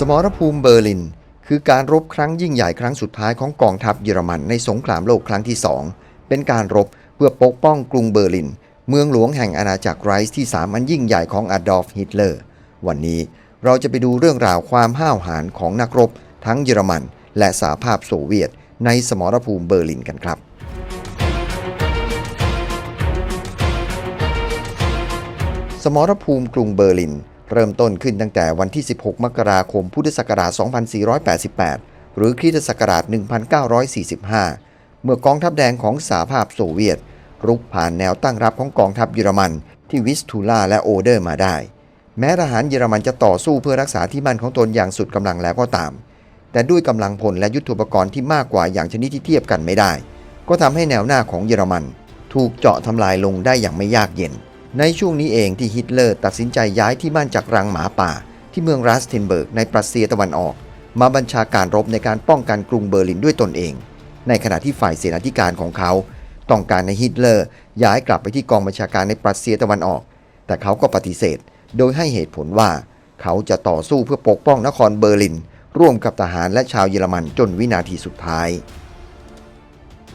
สมรภูมิเบอร์ลิน คือการรบครั้งยิ่งใหญ่ครั้งสุดท้ายของกองทัพเยอรมันในสงครามโลกครั้งที่สองเป็นการรบเพื่อปกป้องกรุงเบอร์ลิน เมืองหลวงแห่งอาณาจักรไรส์ที่สามอันยิ่งใหญ่ของอดอล์ฟฮิตเลอร์ วันนี้เราจะไปดูเรื่องราวความห้าวหาญของนักรบ ทั้งเยอรมัน และสหภาพโซเวียต ในสมรภูมิเบอร์ลินกันครับสมรภูมิกรุงเบอร์ลิน เริ่มต้นขึ้นตั้งแต่วันที่ 16 มกราคม พุทธศักราช 2488 หรือคริสตศักราช 1945 เมื่อกองทัพแดงของสหภาพโซเวียต รุกผ่านแนวตั้งรับของกองทัพเยอรมัน ที่วิสทูล่าและโอเดอร์มาได้ แม้ทหารเยอรมันจะต่อสู้เพื่อรักษาที่มั่นของตนอย่างสุดกำลังแล้วก็ตาม แต่ด้วยกำลังพลและยุทโธปกรณ์ที่มากกว่าอย่างชนิดที่เทียบกันไม่ได้ ก็ทำให้แนวหน้าของเยอรมัน ถูกเจาะทำลายลงได้อย่างไม่ยากเย็น ในช่วงนี้เองที่ฮิตเลอร์ตัดสินใจย้ายที่มั่นจากรังหมาป่า ที่เมืองรัสเทนเบิร์กในปรัสเซียตะวันออก มาบัญชาการรบในการป้องกันกรุงเบอร์ลินด้วยตนเอง ในขณะที่ฝ่ายเสนาธิการของเขา ต้องการในฮิตเลอร์ย้ายกลับไปที่กองบัญชาการในปรัสเซียตะวันออก แต่เขาก็ปฏิเสธ โดยให้เหตุผลว่า เขาจะต่อสู้เพื่อปกป้องนครเบอร์ลิน ร่วมกับทหารและชาวเยอรมันจนวินาทีสุดท้าย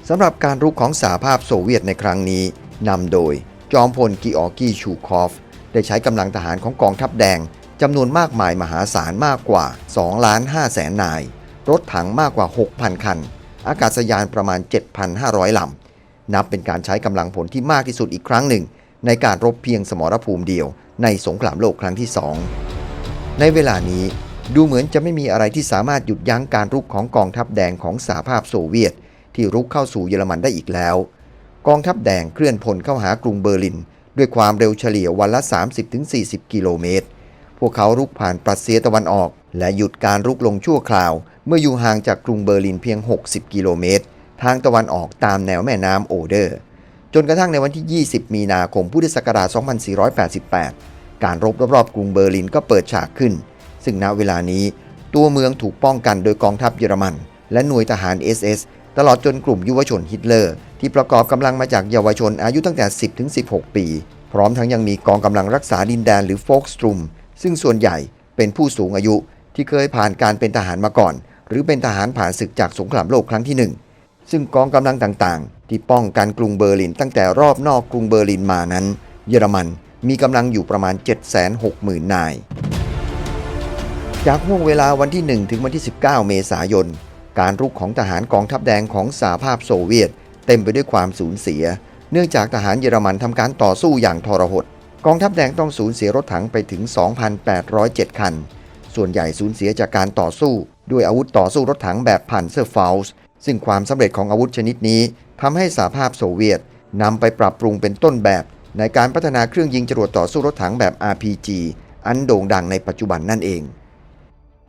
สำหรับการรุกของสหภาพโซเวียตในครั้งนี้นำโดย จอมพลกิออกี้ชูคอฟ ได้ใช้กำลังทหารของกองทัพแดงจำนวนมากมายมหาศาลมากกว่า 2 ล้าน5แสนนาย รถถังมากกว่า 6,000 คัน อากาศยานประมาณ 7,500 ลำ นับเป็นการใช้กำลังผลที่มากที่สุดอีกครั้งหนึ่ง ในการรบเพียงสมรภูมิเดียว ในสงครามโลกครั้งที่สองในเวลานี้ดูเหมือนจะไม่มีอะไรที่สามารถหยุดยั้งการรุกของกองทัพแดงของสหภาพโซเวียต ที่รุกเข้าสู่เยอรมันได้อีกแล้ว กองทัพแดงเคลื่อนพลเข้าหากรุงเบอร์ลิน ด้วยความเร็วเฉลี่ยวันละ 30-40 กิโลเมตร พวกเขารุกผ่านปรัสเซียตะวันออก และหยุดการรุกลงชั่วคราว เมื่ออยู่ห่างจากกรุงเบอร์ลินเพียง 60 กิโลเมตร ทางตะวันออกตามแนวแม่น้ำโอเดอร์ จนกระทั่งในวันที่ 20 มีนาคมพุทธศักราช 2488 การรบรอบๆกรุงเบอร์ลินก็เปิดฉากขึ้น ซึ่งณเวลานี้ตัวเมืองถูกป้องกันโดยกองทัพเยอรมัน และหน่วยทหาร SS ตลอดจนกลุ่มยุวชนฮิตเลอร์ ที่ประกอบกำลังมาจากเยาวชนอายุตั้งแต่ 10 ถึง 16 ปี พร้อมทั้งยังมีกองกำลังรักษาดินแดนหรือโฟกสตรูมซึ่งส่วนใหญ่เป็นผู้สูงอายุที่เคยผ่านการเป็นทหารมาก่อน หรือเป็นทหารผ่านศึกจากสงครามโลกครั้งที่หนึ่งซึ่งกองกำลังต่างๆ ที่ป้องกันกรุงเบอร์ลินตั้งแต่รอบนอกกรุงเบอร์ลินมานั้น เยอรมันมีกำลังอยู่ประมาณ 760,000 นาย จากห่วงเวลาวันที่ 1 ถึงวันที่ 19 เมษายน การรุกของทหารกองทัพแดงของสหภาพโซเวียต เต็มไปด้วยความสูญเสีย เนื่องจากทหารเยอรมันทำการต่อสู้อย่างทรหดกองทัพแดงต้องสูญเสียรถถังไปถึง 2,807 คัน ส่วนใหญ่สูญเสียจากการต่อสู้ ด้วยอาวุธต่อสู้รถถังแบบพันเซอร์ฟาวส์ซึ่งความสำเร็จของอาวุธชนิดนี้ทำให้สหภาพโซเวียตนำไปปรับปรุงเป็นต้นแบบ ในการพัฒนาเครื่องยิงจรวดต่อสู้รถถังแบบ RPG อันโด่งดังในปัจจุบันนั่นเอง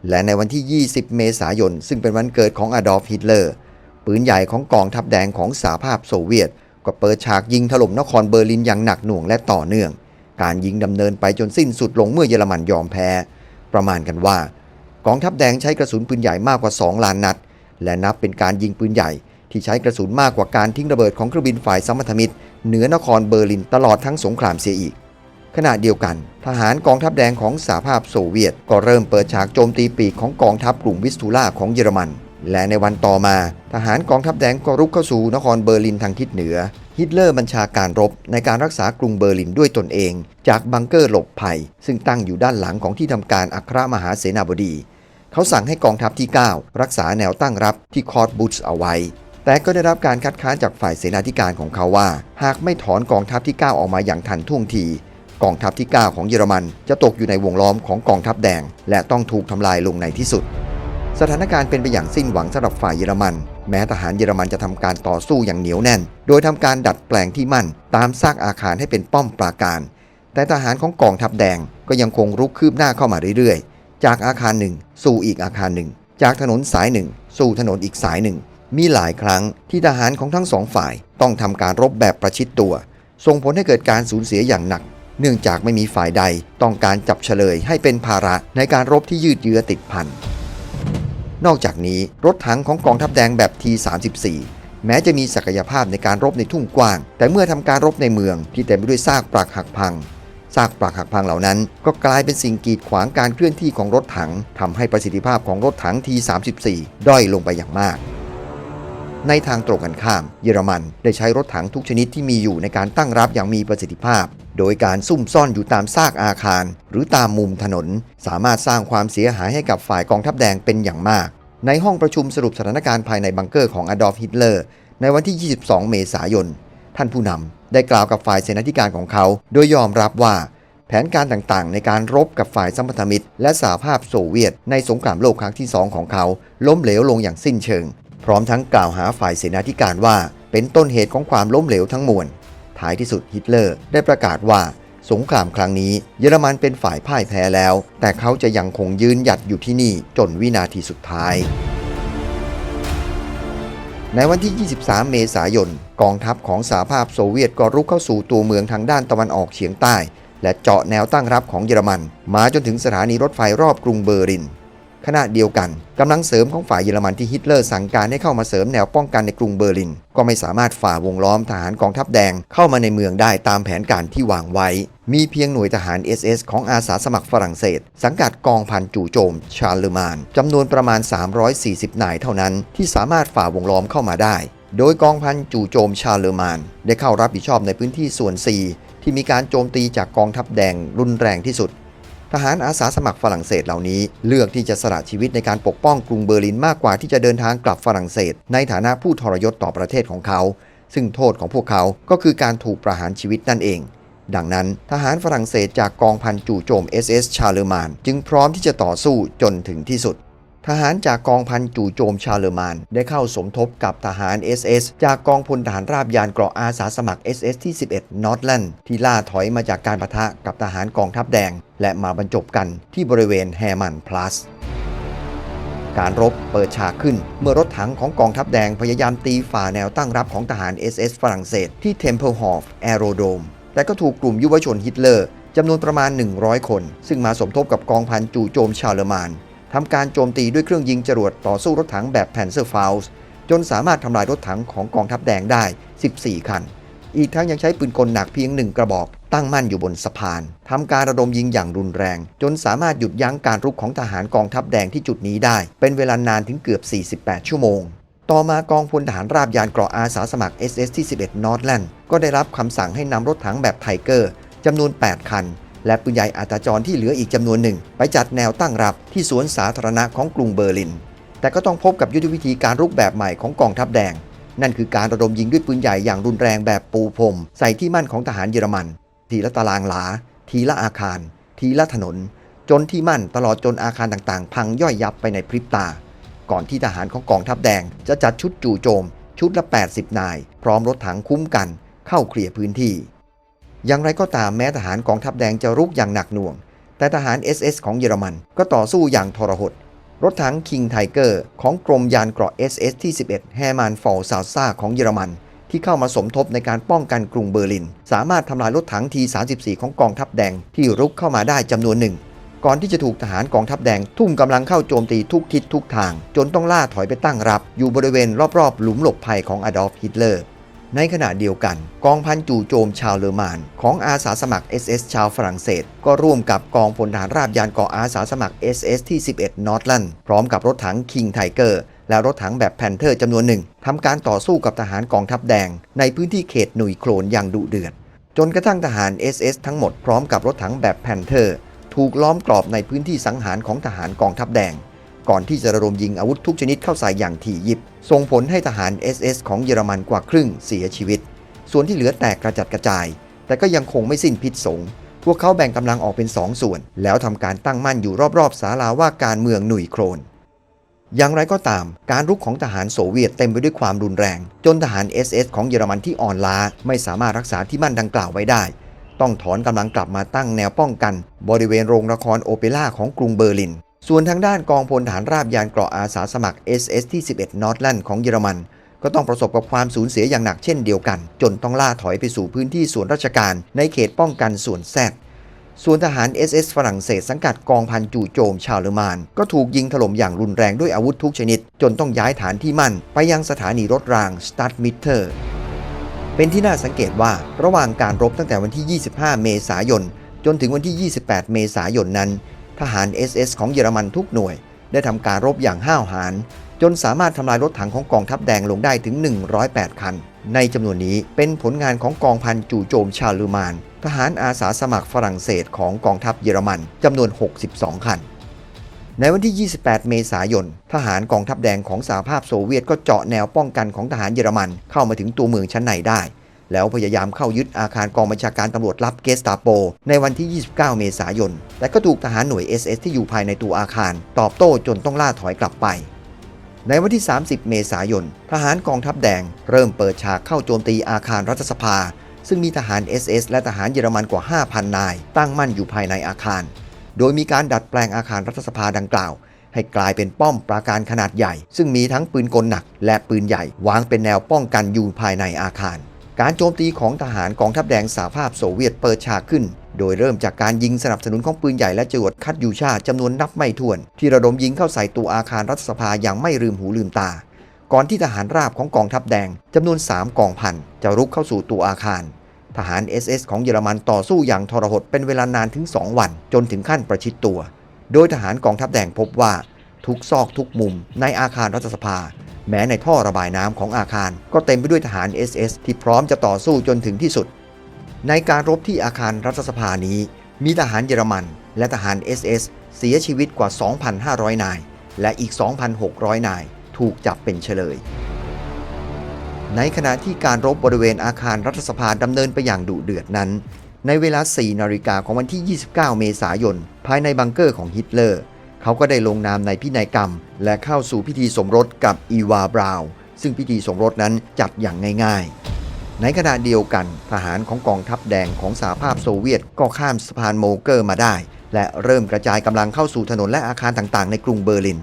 และในวันที่ 20 เมษายน ซึ่งเป็นวันเกิดของอดอล์ฟฮิตเลอร์ ปืนใหญ่ของกองทัพแดงของสหภาพโซเวียต ก็เปิดฉากยิงถล่มนครเบอร์ลินอย่างหนักหน่วงและต่อเนื่อง การยิงดำเนินไปจนสิ้นสุดลงเมื่อเยอรมันยอมแพ้ ประมาณกันว่า กองทัพแดงใช้กระสุนปืนใหญ่มากกว่า 2 ล้านนัด และนับเป็นการยิงปืนใหญ่ ที่ใช้กระสุนมากกว่าการทิ้งระเบิดของเครื่องบินฝ่ายสัมพันธมิตรเหนือนครเบอร์ลินตลอดทั้งสงครามเสียอีกขณะเดียวกัน ทหารกองทัพแดงของสหภาพโซเวียต ก็เริ่มเปิดฉากโจมตีปีกของกองทัพกลุ่มวิสตูล่าของเยอรมัน และในวันต่อมาทหารกองทัพแดงก็รุกเข้าสู่นครเบอร์ลินทางทิศเหนือ ฮิตเลอร์บัญชาการรบในการรักษากรุงเบอร์ลินด้วยตนเอง จากบังเกอร์หลบภัย ซึ่งตั้งอยู่ด้านหลังของที่ทำการอัครมหาเสนาบดี เขาสั่งให้กองทัพที่ 9 รักษาแนวตั้งรับที่คอร์ดบุชเอาไว้ แต่ก็ได้รับการคัดค้านจากฝ่ายเสนาธิการของเขาว่า หากไม่ถอนกองทัพที่ 9 ออกมาอย่างทันท่วงทีกองทัพที่ 9 ของเยอรมัน จะตกอยู่ในวงล้อมของกองทัพแดง และต้องถูกทำลายลงในที่สุด สถานการณ์เป็นไปอย่างสิ้นหวังสำหรับฝ่ายเยอรมัน แม้ทหารเยอรมันจะทำการต่อสู้อย่างเหนียวแน่น โดยทำการดัดแปลงที่มั่น ตามซากอาคารให้เป็นป้อมปราการ แต่ทหารของกองทัพแดงก็ยังคงรุกคืบหน้าเข้ามาเรื่อยๆ จากอาคารหนึ่ง สู่อีกอาคารหนึ่ง จากถนนสายหนึ่ง สู่ถนนอีกสายหนึ่ง มีหลายครั้งที่ทหารของทั้งสองฝ่ายต้องทำการรบแบบประชิดตัว ส่งผลให้เกิดการสูญเสียอย่างหนัก เนื่องจากไม่มีฝ่ายใด ต้องการจับเฉลยให้เป็นภาระในการรบที่ยืดเยื้อติดพัน นอกจากนี้รถถังของกองทัพแดงแบบ T34 แม้จะมีศักยภาพในการรบในทุ่งกว้าง แต่เมื่อทำการรบในเมืองที่เต็มไปด้วยซากปรักหักพังซากปรักหักพังเหล่านั้น ก็กลายเป็นสิ่งกีดขวางการเคลื่อนที่ของรถถังทำให้ประสิทธิภาพของรถถัง T34 ด้อยลงไปอย่างมาก ในทางตรงกันข้าม เยอรมันได้ใช้รถถังทุกชนิดที่มีอยู่ในการตั้งรับอย่างมีประสิทธิภาพ โดยการซุ่มซ่อนอยู่ตามซากอาคาร หรือตามมุมถนน สามารถสร้างความเสียหายให้กับฝ่ายกองทัพแดงเป็นอย่างมาก ในห้องประชุมสรุปสถานการณ์ภายในบังเกอร์ของอดอล์ฟฮิตเลอร์ในวันที่ 22 เมษายน ท่านผู้นำได้กล่าวกับฝ่ายเสนาธิการของเขา โดยยอมรับว่า แผนการต่างๆ ในการรบกับฝ่ายสัมพันธมิตร และสหภาพโซเวียต ในสงครามโลกครั้งที่ 2 ของเขา ล้มเหลวลงอย่างสิ้นเชิง พร้อมทั้งกล่าวหาฝ่ายเสนาธิการว่า เป็นต้นเหตุของความล้มเหลวทั้งมวล ท้ายที่สุดฮิตเลอร์ได้ประกาศว่าสงครามครั้งนี้เยอรมันเป็นฝ่ายพ่ายแพ้แล้ว แต่เขาจะยังคงยืนหยัดอยู่ที่นี่จนวินาทีสุดท้าย ในวันที่ 23 เมษายน กองทัพของสหภาพโซเวียตก็รุกเข้าสู่ตัวเมืองทางด้านตะวันออกเฉียงใต้ และเจาะแนวตั้งรับของเยอรมัน มาจนถึงสถานีรถไฟรอบกรุงเบอร์ลิน ขณะเดียวกันกำลังเสริมของฝ่ายเยอรมันที่ฮิตเลอร์สั่งการให้เข้ามาเสริมแนวป้องกันในกรุงเบอร์ลิน ก็ไม่สามารถฝ่าวงล้อมทหารกองทัพแดงเข้ามาในเมืองได้ตามแผนการที่วางไว้ มีเพียงหน่วยทหาร SS ของอาสาสมัครฝรั่งเศส สังกัดกองพันจู่โจม ชาร์ลมานจำนวนประมาณ 340 นายเท่านั้น ที่สามารถฝ่าวงล้อมเข้ามาได้ โดยกองพันจู่โจมชาร์ลมาน ได้เข้ารับผิดชอบในพื้นที่ส่วน 4 ที่มีการโจมตีจากกองทัพแดงรุนแรงที่สุด ทหารอาสาสมัครฝรั่งเศสเหล่านี้เลือกที่จะสละชีวิตในการปกป้องกรุงเบอร์ลินมากกว่าที่จะเดินทางกลับฝรั่งเศส ในฐานะผู้ทรยศต่อประเทศของเขา ซึ่งโทษของพวกเขาก็คือการถูกประหารชีวิตนั่นเอง ดังนั้นทหารฝรั่งเศสจากกองพันจู่โจม SS ชาเลมาน จึงพร้อมที่จะต่อสู้จนถึงที่สุด ทหารจากกองพันจู่โจมชาเลอมาน ได้เข้าสมทบกับทหาร SS จากกองพลทหารราบยานเกราะอาสาสมัคร SS ที่ 11 นอร์ทแลนด์ที่ล่าถอยมาจากการปะทะกับทหารกองทัพแดง และมาบรรจบกันที่บริเวณแฮมันพลัสการรบเปิดฉากขึ้นเมื่อรถถังของกองทัพแดงพยายามตีฝ่าแนวตั้งรับของทหาร SS ฝรั่งเศสที่ Tempelhof Aerodrome แต่ก็ถูกกลุ่มยุวชนฮิตเลอร์จำนวนประมาณ 100 คน ซึ่งมาสมทบกับกองพันจู่โจมชาเลมาน ทำการโจมตีด้วยเครื่องยิงจรวดต่อสู้รถถังแบบ Panzer Faust จนสามารถทำลายรถถังของกองทัพแดงได้ 14 คัน อีกทั้งยังใช้ปืนกลหนักเพียงหนึ่งกระบอก ตั้งมั่นอยู่บนสะพานทำการระดมยิงอย่างรุนแรง จนสามารถหยุดยั้งการรุกของทหารกองทัพแดงที่จุดนี้ได้ เป็นเวลานานถึงเกือบ 48 ชั่วโมง ต่อมากองพลทหารราบยานเกราะอาสาสมัคร SS ที่ 11 นอร์ทแลนด์ก็ได้รับคำสั่งให้นำรถถังแบบไทเกอร์จำนวน 8 คัน และปืนใหญ่อัตราจรที่เหลืออีกจำนวนหนึ่ง ไปจัดแนวตั้งรับที่สวนสาธารณะของกรุงเบอร์ลิน แต่ก็ต้องพบกับยุทธวิธีการรุกแบบใหม่ของกองทัพแดง นั่นคือการระดมยิงด้วยปืนใหญ่อย่างรุนแรงแบบปูพรมใส่ที่มั่นของทหารเยอรมัน ทีละตารางหลา ทีละอาคาร ทีละถนน จนที่มั่นตลอดจนอาคารต่างๆ พังย่อยยับไปในพริบตา ก่อนที่ทหารของกองทัพแดงจะจัดชุดจู่โจม ชุดละ 80 นาย พร้อมรถถังคุ้มกัน เข้าเคลียร์พื้นที่ อย่างไรก็ตามแม้ทหารกองทัพแดงจะรุกอย่างหนักหน่วง แต่ทหาร SS ของเยอรมันก็ต่อสู้อย่างทรหด รถถัง King Tiger ของกรมยานเกราะ SS ที่ 11 แฮมานฟอลซาซ่าของเยอรมัน ที่เข้ามาสมทบในการป้องกันกรุงเบอร์ลิน สามารถทำลายรถถัง T34 ของกองทัพแดงที่รุกเข้ามาได้จำนวนหนึ่ง ก่อนที่จะถูกทหารกองทัพแดงทุ่มกำลังเข้าโจมตีทุกทิศทุกทาง จนต้องล่าถอยไปตั้งรับ อยู่บริเวณรอบๆ หลุมหลบภัยของอดอล์ฟฮิตเลอร์ ในขณะเดียวกัน กองพันจู่โจมชาวเลอมาน ของอาสาสมัคร SS ชาวฝรั่งเศส ก็ร่วมกับกองพลทหารราบยานเกาะอาสาสมัคร SS ที่ 11 นอร์ทแลนด์พร้อมกับรถถัง King Tiger และรถถังแบบแพนเทอร์จำนวนหนึ่งทำการต่อสู้กับทหารกองทัพแดง ในพื้นที่เขตหนุยโคลนอย่างดุเดือด จนกระทั่งทหาร SS ทั้งหมดพร้อมกับรถถังแบบแพนเทอร์ถูกล้อมกรอบในพื้นที่สังหารของทหารกองทัพแดง ก่อนที่จะระดมยิงอาวุธทุกชนิดเข้าใส่อย่างถี่ยิบ ส่งผลให้ทหาร SS ของเยอรมันกว่าครึ่งเสียชีวิต ส่วนที่เหลือแตกกระจัดกระจาย แต่ก็ยังคงไม่สิ้นพิษสง พวกเขาแบ่งกำลังออกเป็นสองส่วน แล้วทำการตั้งมั่นอยู่รอบๆศาลาว่าการเมืองหนุยโครน อย่างไรก็ตาม การรุกของทหารโซเวียตเต็มไปด้วยความรุนแรง จนทหาร SS ของเยอรมันที่อ่อนล้าไม่สามารถรักษาที่มั่นดังกล่าวไว้ได้ ต้องถอนกำลังกลับมาตั้งแนวป้องกัน บริเวณโรงละครโอเปร่าของกรุงเบอร์ลิน ส่วนทางด้านกองพลฐานราบยานเกราะอาสาสมัคร SS ที่ 11 นอร์ทแลนด์ของเยอรมัน ก็ต้องประสบกับความสูญเสียอย่างหนักเช่นเดียวกัน จนต้องล่าถอยไปสู่พื้นที่ส่วนราชการในเขตป้องกันส่วนแซดส่วนทหาร SS ฝรั่งเศสสังกัดกองพันจู่โจมชาวเลอมาน ก็ถูกยิงถล่มอย่างรุนแรงด้วยอาวุธทุกชนิด จนต้องย้ายฐานที่มั่น ไปยังสถานีรถรางสตัดมิเตอร์เป็นที่น่าสังเกตว่าระหว่างการรบตั้งแต่วันที่ 25 เมษายน จนถึงวันที่ 28 เมษายนนั้น ทหาร SS ของเยอรมันทุกหน่วย ได้ทำการรบอย่างห้าวหาญจนสามารถทำลายรถถังของกองทัพแดงลงได้ถึง 108 คัน ในจำนวนนี้เป็นผลงานของกองพันจู่โจมชาลูมาน ทหารอาสาสมัครฝรั่งเศสของกองทัพเยอรมันจำนวน 62 คัน ในวันที่ 28 เมษายน ทหารกองทัพแดงของสหภาพโซเวียตก็เจาะแนวป้องกันของทหารเยอรมันเข้ามาถึงตัวเมืองชั้นในได้ แล้วพยายามเข้ายึดอาคารกองบัญชาการตำรวจลับเกสตาโป ในวันที่ 29 เมษายนแต่ก็ถูกทหารหน่วย SS ที่อยู่ภายในตัวอาคาร ตอบโต้จนต้องล่าถอยกลับไป ในวันที่ 30 เมษายน ทหารกองทัพแดง เริ่มเปิดฉากเข้าโจมตีอาคารรัฐสภา ซึ่งมีทหาร SS และทหารเยอรมันกว่า 5,000 นาย ตั้งมั่นอยู่ภายในอาคาร โดยมีการดัดแปลงอาคารรัฐสภาดังกล่าวให้กลายเป็นป้อมปราการขนาดใหญ่ ซึ่งมีทั้งปืนกลหนัก และปืนใหญ่วางเป็นแนวป้องกันอยู่ภายในอาคาร การโจมตีของทหารกองทัพแดงสหภาพโซเวียตเปิดฉากขึ้น โดยเริ่มจากการยิงสนับสนุนของปืนใหญ่และจรวดคัดยูชาจำนวนนับไม่ถ้วน ที่ระดมยิงเข้าใส่ตัวอาคารรัฐสภาอย่างไม่ลืมหูลืมตา ก่อนที่ทหารราบของกองทัพแดงจำนวน 3 กองพันจะรุกเข้าสู่ตัวอาคาร ทหาร SS ของเยอรมันต่อสู้อย่างทรหดเป็นเวลานานถึง 2 วัน จนถึงขั้นประชิดตัว โดยทหารกองทัพแดงพบว่า ทุกซอกทุกมุม ในอาคารรัฐสภา แม้ในท่อระบายน้ำของอาคาร ก็เต็มไปด้วยทหาร SS ที่พร้อมจะต่อสู้จนถึงที่สุด ในการรบที่อาคารรัฐสภานี้ มีทหารเยอรมัน และทหาร SS เสียชีวิตกว่า 2,500 นาย และอีก 2,600 นาย ถูกจับเป็นเฉลย ในขณะที่การรบบริเวณอาคารรัฐสภาดำเนินไปอย่างดุเดือดนั้น ในเวลา 4 นาฬิกาของวันที่ 29 เมษายน ภายในบังเกอร์ของฮิตเลอร์ เขาก็ได้ลงนามในพินัยกรรม และเข้าสู่พิธีสมรสกับอีวาบราว ซึ่งพิธีสมรสนั้นจัดอย่างง่ายๆ ในขณะเดียวกันทหารของกองทัพแดงของสหภาพโซเวียตก็ข้ามสะพานโมเกอร์มาได้ และเริ่มกระจายกำลังเข้าสู่ถนนและอาคารต่างๆ ในกรุงเบอร์ลิน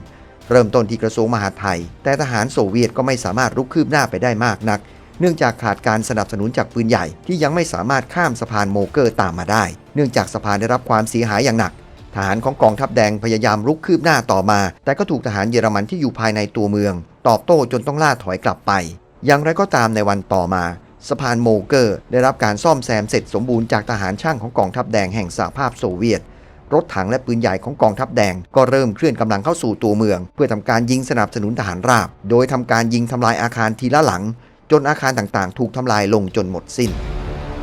เริ่มต้นที่กระทรวงมหาดไทย แต่ทหารโซเวียตก็ไม่สามารถรุกคืบหน้าไปได้มากนักเนื่องจากขาดการสนับสนุนจากปืนใหญ่ที่ยังไม่สามารถข้ามสะพานโมเกอร์ตามมาได้ เนื่องจากสะพานได้รับความเสียหายอย่างหนัก ทหารของกองทัพแดงพยายามรุกคืบหน้าต่อมา แต่ก็ถูกทหารเยอรมันที่อยู่ภายในตัวเมือง ตอบโต้จนต้องล่าถอยกลับไป อย่างไรก็ตามในวันต่อมา สะพานโมเกอร์ ได้รับการซ่อมแซมเสร็จสมบูรณ์จากทหารช่างของกองทัพแดงแห่งสหภาพโซเวียต รถถังและปืนใหญ่ของกองทัพแดงก็เริ่มเคลื่อนกำลังเข้าสู่ตัวเมือง เพื่อทำการยิงสนับสนุนทหารราบ โดยทำการยิงทำลายอาคารทีละหลัง จนอาคารต่างๆ ถูกทำลายลงจนหมดสิ้น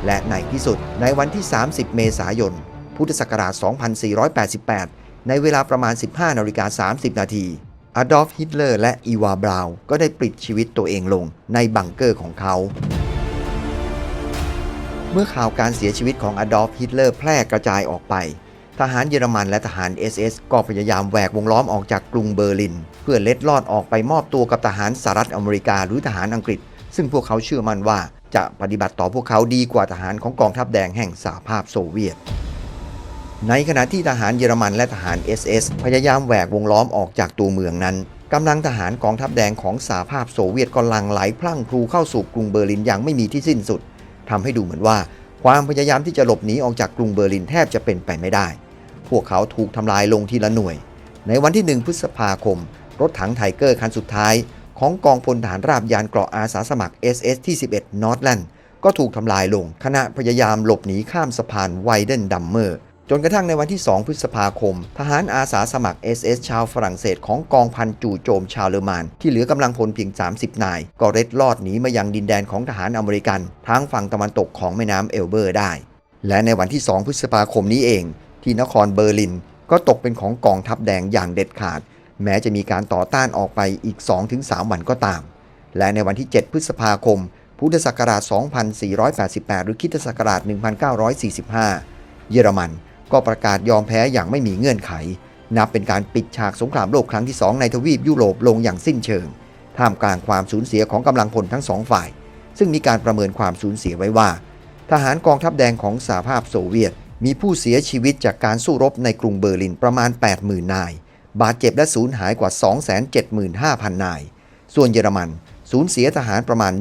และในที่สุดในวันที่ 30 เมษายน พุทธศักราช 2488 ในเวลาประมาณ 15นาฬิกา30 นาทีอดอล์ฟฮิตเลอร์และอีวาบราวน์ก็ได้ปลิดชีวิตตัวเองลงในบังเกอร์ของเขา เมื่อข่าวการเสียชีวิตของอดอล์ฟฮิตเลอร์แพร่กระจายออกไป ทหารเยอรมันและทหาร SS ก็พยายามแหวกวงล้อมออกจากกรุงเบอร์ลิน เพื่อเล็ดลอดออกไปมอบตัวกับทหารสหรัฐอเมริกาหรือทหารอังกฤษ ซึ่งพวกเขาเชื่อมั่นว่าจะปฏิบัติต่อพวกเขาดีกว่าทหารของกองทัพแดงแห่งสหภาพโซเวียต ในขณะที่ทหารเยอรมันและทหาร SS พยายามแหวกวงล้อมออกจากตัวเมืองนั้นกำลังทหารกองทัพแดงของสหภาพโซเวียตก็ลังไหลพลั่งพลูเข้าสู่กรุงเบอร์ลินอย่างไม่มีที่สิ้นสุดทำให้ดูเหมือนว่า ความพยายามที่จะหลบหนีออกจากกรุงเบอร์ลินแทบจะเป็นไปไม่ได้ พวกเขาถูกทำลายลงทีละหน่วย ในวันที่ 1 พฤษภาคม รถถังไทเกอร์คันสุดท้าย ของกองพลทหารราบยานเกราะอาสาสมัคร SS ที่ 11 นอร์ทแลนด์ก็ถูกทำลายลงขณะพยายามหลบหนีข้ามสะพานไวเดนดัมเมอร์ จนกระทั่งในวันที่ 2 พฤษภาคม ทหารอาสาสมัคร SS ชาวฝรั่งเศสของกองพันจู่โจมชาวเลอรมาน ที่เหลือกำลังพลเพียง 30 นาย ก็เร็ดลอดหนีมายังดินแดนของทหารอเมริกัน ทางฝั่งตะวันตกของแม่น้ำเอลเบอร์ได้ และในวันที่ 2 พฤษภาคมนี้เอง ที่นครเบอร์ลิน ก็ตกเป็นของกองทัพแดงอย่างเด็ดขาด แม้จะมีการต่อต้านออกไปอีก 2-3 วันก็ตาม และในวันที่ 7 พฤษภาคม พุทธศักราช 2488 หรือคริสตศักราช 1945 เยอรมัน ก็ประกาศยอมแพ้อย่างไม่มีเงื่อนไข นับเป็นการปิดฉากสงครามโลกครั้งที่ 2 ในทวีปยุโรปลงอย่างสิ้นเชิง ท่ามกลางความสูญเสียของกำลังพลทั้งสองฝ่าย ซึ่งมีการประเมินความสูญเสียไว้ว่า ทหารกองทัพแดงของสหภาพโซเวียต มีผู้เสียชีวิตจากการสู้รบในกรุงเบอร์ลินประมาณ 80,000 นาย บาดเจ็บและสูญหายกว่า 275,000 นาย ส่วนเยอรมันสูญเสียทหารประมาณ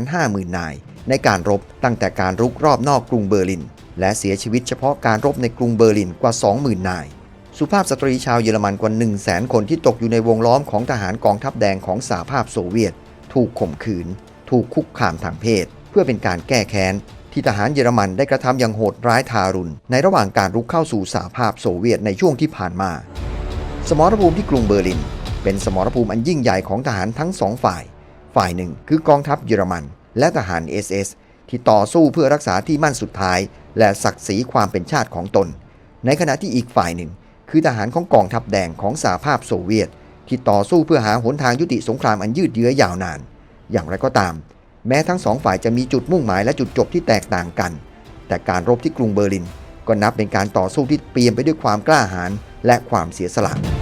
150,000 นาย ในการรบตั้งแต่การรุกรอบนอกกรุงเบอร์ลิน และเสียชีวิตเฉพาะการรบในกรุงเบอร์ลินกว่า 20,000 นาย สุภาพสตรีชาวเยอรมันกว่า 100,000 คนที่ตกอยู่ในวงล้อมของทหารกองทัพแดงของสหภาพโซเวียต ถูกข่มขืน ถูกคุกคามทางเพศ เพื่อเป็นการแก้แค้น ที่ทหารเยอรมันได้กระทำอย่างโหดร้ายทารุณ ในระหว่างการรุกเข้าสู่สหภาพโซเวียตในช่วงที่ผ่านมา สมรภูมิที่กรุงเบอร์ลิน เป็นสมรภูมิอันยิ่งใหญ่ของทหารทั้งสองฝ่าย ฝ่ายหนึ่งคือกองทัพเยอรมัน และทหาร SS ที่ต่อสู้เพื่อรักษาที่มั่นสุดท้าย และศักดิ์ศรีความเป็นชาติของตน ในขณะที่อีกฝ่ายหนึ่ง คือทหารของกองทัพแดงของสหภาพโซเวียต ที่ต่อสู้เพื่อหาหนทางยุติสงครามอันยืดเยื้อยาวนาน อย่างไรก็ตาม แม้ทั้งสองฝ่ายจะมีจุดมุ่งหมายและจุดจบที่แตกต่างกัน แต่การรบที่กรุงเบอร์ลิน ก็นับเป็นการต่อสู้ที่เปี่ยมไปด้วยความกล้าหาญและความเสียสละ